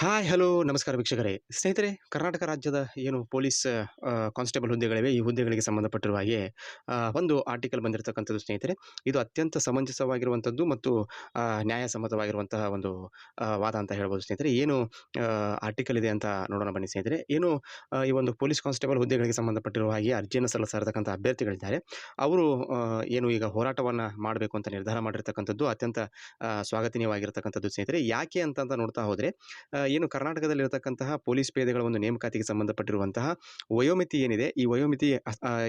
Hi, hello, ನಮಸ್ಕಾರ ವೀಕ್ಷಕರೇ. ಸ್ನೇಹಿತರೆ, ಕರ್ನಾಟಕ ರಾಜ್ಯದ ಏನು ಪೊಲೀಸ್ ಕಾನ್ಸ್ಟೇಬಲ್ ಹುದ್ದೆಗಳಿವೆ, ಈ ಹುದ್ದೆಗಳಿಗೆ ಸಂಬಂಧಪಟ್ಟಿರುವ ಹಾಗೆ ಒಂದು ಆರ್ಟಿಕಲ್ ಬಂದಿರತಕ್ಕಂಥದ್ದು ಸ್ನೇಹಿತರೆ, ಇದು ಅತ್ಯಂತ ಸಮಂಜಸವಾಗಿರುವಂಥದ್ದು ಮತ್ತು ನ್ಯಾಯಸಮ್ಮತವಾಗಿರುವಂತಹ ಒಂದು ವಾದ ಅಂತ ಹೇಳ್ಬೋದು ಸ್ನೇಹಿತರೆ. ಏನು ಆರ್ಟಿಕಲ್ ಇದೆ ಅಂತ ನೋಡೋಣ ಬನ್ನಿ ಸ್ನೇಹಿತರೆ. ಏನು ಈ ಒಂದು ಪೊಲೀಸ್ ಕಾನ್ಸ್ಟೇಬಲ್ ಹುದ್ದೆಗಳಿಗೆ ಸಂಬಂಧಪಟ್ಟಿರುವ ಹಾಗೆ ಅರ್ಜಿಯನ್ನು ಸಲ್ಲಿಸ್ತಾ ಇರತಕ್ಕಂಥ ಅಭ್ಯರ್ಥಿಗಳಿದ್ದಾರೆ. ಅವರು ಏನು ಈಗ ಹೋರಾಟವನ್ನು ಮಾಡಬೇಕು ಅಂತ ನಿರ್ಧಾರ ಮಾಡಿರ್ತಕ್ಕಂಥದ್ದು ಅತ್ಯಂತ ಸ್ವಾಗತನೀಯವಾಗಿರ್ತಕ್ಕಂಥದ್ದು ಸ್ನೇಹಿತರೆ. ಯಾಕೆ ಅಂತ ನೋಡ್ತಾ ಹೋದರೆ ಏನು ಕರ್ನಾಟಕದಲ್ಲಿರತಕ್ಕಂತಹ ಪೊಲೀಸ್ ಪೇದೆಗಳ ಒಂದು ನೇಮಕಾತಿಗೆ ಸಂಬಂಧಪಟ್ಟಿರುವಂತಹ ವಯೋಮಿತಿ ಏನಿದೆ, ಈ ವಯೋಮಿತಿ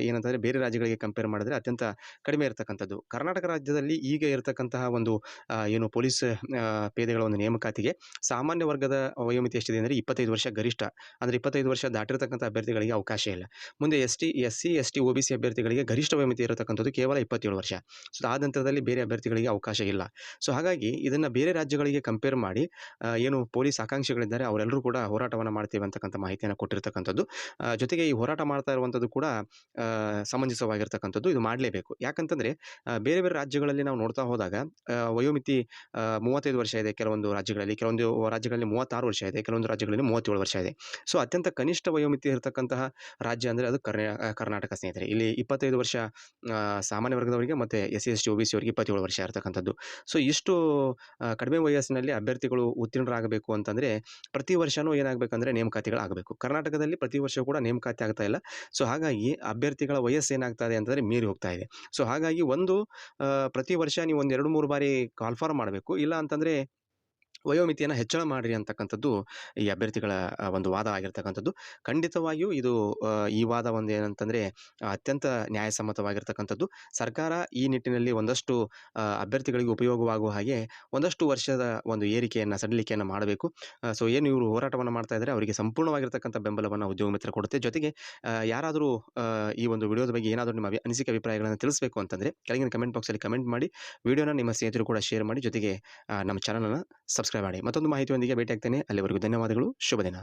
ಏನಂತಂದರೆ ಬೇರೆ ರಾಜ್ಯಗಳಿಗೆ ಕಂಪೇರ್ ಮಾಡಿದ್ರೆ ಅತ್ಯಂತ ಕಡಿಮೆ ಇರತಕ್ಕಂಥದ್ದು. ಕರ್ನಾಟಕ ರಾಜ್ಯದಲ್ಲಿ ಈಗ ಇರತಕ್ಕಂತಹ ಒಂದು ಏನು ಪೊಲೀಸ್ ಪೇದೆಗಳ ಒಂದು ನೇಮಕಾತಿಗೆ ಸಾಮಾನ್ಯ ವರ್ಗದ ವಯೋಮಿತಿ ಎಷ್ಟಿದೆ ಅಂದರೆ ಇಪ್ಪತ್ತೈದು ವರ್ಷ ಗರಿಷ್ಠ. ಅಂದರೆ ಇಪ್ಪತ್ತೈದು ವರ್ಷ ದಾಟಿರತಕ್ಕಂಥ ಅಭ್ಯರ್ಥಿಗಳಿಗೆ ಅವಕಾಶ ಇಲ್ಲ. ಮುಂದೆ S T, S C, S T O B C ಅಭ್ಯರ್ಥಿಗಳಿಗೆ ಗರಿಷ್ಠ ವಯೋಮಿತಿ ಇರತಕ್ಕಂಥದ್ದು ಕೇವಲ ಇಪ್ಪತ್ತೇಳು ವರ್ಷ. ಸೊ ಆ ನಂತರದಲ್ಲಿ ಬೇರೆ ಅಭ್ಯರ್ಥಿಗಳಿಗೆ ಅವಕಾಶ ಇಲ್ಲ. ಸೊ ಹಾಗಾಗಿ ಇದನ್ನು ಬೇರೆ ರಾಜ್ಯಗಳಿಗೆ ಕಂಪೇರ್ ಮಾಡಿ ಏನು ಪೊಲೀಸ್ ಆಕಾಂಕ್ಷಿಗಳಿದ್ದಾರೆ ಅವರೆಲ್ಲರೂ ಕೂಡ ಹೋರಾಟವನ್ನು ಮಾಡ್ತೀವಿ ಅಂತಕ್ಕಂಥ ಮಾಹಿತಿಯನ್ನು ಕೊಟ್ಟಿರ್ತಕ್ಕಂಥದ್ದು. ಜೊತೆಗೆ ಈ ಹೋರಾಟ ಮಾಡ್ತಾ ಇರುವಂಥದ್ದು ಕೂಡ ಸಮಂಜಸವಾಗಿರ್ತಕ್ಕಂಥದ್ದು ಇದು ಮಾಡಲೇಬೇಕು. ಯಾಕಂತಂದರೆ ಬೇರೆ ಬೇರೆ ರಾಜ್ಯಗಳಲ್ಲಿ ನಾವು ನೋಡ್ತಾ ಹೋದಾಗ ವಯೋಮಿತಿ ಮೂವತ್ತೈದು ವರ್ಷ ಇದೆ ಕೆಲವೊಂದು ರಾಜ್ಯಗಳಲ್ಲಿ ಕೆಲವೊಂದು ರಾಜ್ಯಗಳಲ್ಲಿ ಮೂವತ್ತಾರು ವರ್ಷ ಇದೆ, ಕೆಲವೊಂದು ರಾಜ್ಯಗಳಲ್ಲಿ ಮೂವತ್ತೇಳು ವರ್ಷ ಇದೆ. ಸೊ, ಅತ್ಯಂತ ಕನಿಷ್ಠ ವಯೋಮಿತಿ ಇರತಕ್ಕಂತಹ ರಾಜ್ಯ ಅಂದರೆ ಅದು ಕರ್ನಾ ಕರ್ನಾಟಕ ಸ್ನೇಹಿತರೆ. ಇಲ್ಲಿ ಇಪ್ಪತ್ತೈದು ವರ್ಷ ಸಾಮಾನ್ಯ ವರ್ಗದವರಿಗೆ ಮತ್ತು S C, S T O B, C ಅವರಿಗೆ ಇಪ್ಪತ್ತೇಳು ವರ್ಷ ಇರತಕ್ಕಂಥದ್ದು. ಸೊ, ಇಷ್ಟು ಕಡಿಮೆ ವಯಸ್ಸಿನಲ್ಲಿ ಅಭ್ಯರ್ಥಿಗಳು ಉತ್ತೀರ್ಣರಾಗಬೇಕು ಅಂತಂದರೆ ಪ್ರತಿ ವರ್ಷವೂ ಏನಾಗಬೇಕಂದ್ರೆ ನೇಮಕಾತಿಗಳು ಆಗಬೇಕು ಕರ್ನಾಟಕದಲ್ಲಿ ಪ್ರತಿ ವರ್ಷ ಕೂಡ ನೇಮಕಾತಿ ಆಗ್ತಾ ಇಲ್ಲ. ಸೊ, ಹಾಗಾಗಿ ಅಭ್ಯರ್ಥಿಗಳ ವಯಸ್ಸು ಏನಾಗ್ತಾ ಇದೆ ಅಂತಂದರೆ ಮೀರಿ ಹೋಗ್ತಾ ಇದೆ. ಸೊ, ಹಾಗಾಗಿ ಒಂದು ಪ್ರತಿ ವರ್ಷ ನೀವು ಒಂದು ಎರಡು ಮೂರು ಬಾರಿ ಕಾಲ್ಫಾರ್ಮ್ ಮಾಡಬೇಕು. ಇಲ್ಲ ಅಂತಂದರೆ ವಯೋಮಿತಿಯನ್ನು ಹೆಚ್ಚಳ ಮಾಡಿರಿ ಅಂತಕ್ಕಂಥದ್ದು, ಈ ಅಭ್ಯರ್ಥಿಗಳ ಒಂದು ವಾದ ಆಗಿರ್ತಕ್ಕಂಥದ್ದು. ಖಂಡಿತವಾಗಿಯೂ ಇದು ಈ ವಾದ ಒಂದು ಏನಂತಂದರೆ, ಅತ್ಯಂತ ನ್ಯಾಯಸಮ್ಮತವಾಗಿರ್ತಕ್ಕಂಥದ್ದು. ಸರ್ಕಾರ ಈ ನಿಟ್ಟಿನಲ್ಲಿ ಒಂದಷ್ಟು ಅಭ್ಯರ್ಥಿಗಳಿಗೆ ಉಪಯೋಗವಾಗುವ ಹಾಗೆ ಒಂದಷ್ಟು ವರ್ಷದ ಒಂದು ಏರಿಕೆಯನ್ನು, ಸಡಿಲಿಕೆಯನ್ನು ಮಾಡಬೇಕು. ಸೊ, ಏನು ಇವರು ಹೋರಾಟವನ್ನು ಮಾಡ್ತಾ ಇದ್ದಾರೆ ಅವರಿಗೆ ಸಂಪೂರ್ಣವಾಗಿರ್ತಕ್ಕಂಥ ಬೆಂಬಲವನ್ನು ಉದ್ಯೋಗ ಮಿತ್ರ ಕೊಡುತ್ತೆ. ಜೊತೆಗೆ ಯಾರಾದರೂ ಈ ಒಂದು ವಿಡಿಯೋದ ಬಗ್ಗೆ ಏನಾದರೂ ನಿಮ್ಮ ಅನಿಸಿಕೆ ಅಭಿಪ್ರಾಯಗಳನ್ನು ತಿಳಿಸಬೇಕು ಅಂತಂದರೆ, ಕೆಳಗಿನ ಕಮೆಂಟ್ ಬಾಕ್ಸಲ್ಲಿ ಕಮೆಂಟ್ ಮಾಡಿ, ವಿಡಿಯೋನ ನಿಮ್ಮ ಸ್ನೇಹಿತರು ಕೂಡ ಶೇರ್ ಮಾಡಿ, ಜೊತೆಗೆ ನಮ್ಮ ಚಾನಲನ್ನು ಸಬ್ಸ್ಕ್ರೈಬ್ ಮಾಡಿ ಮತ್ತೊಂದು ಮಾಹಿತಿಯೊಂದಿಗೆ ಭೇಟಿ ಆಗ್ತೇನೆ ಅಲ್ಲಿವರೆಗೂ ಧನ್ಯವಾದಗಳು. ಶುಭ ದಿನ.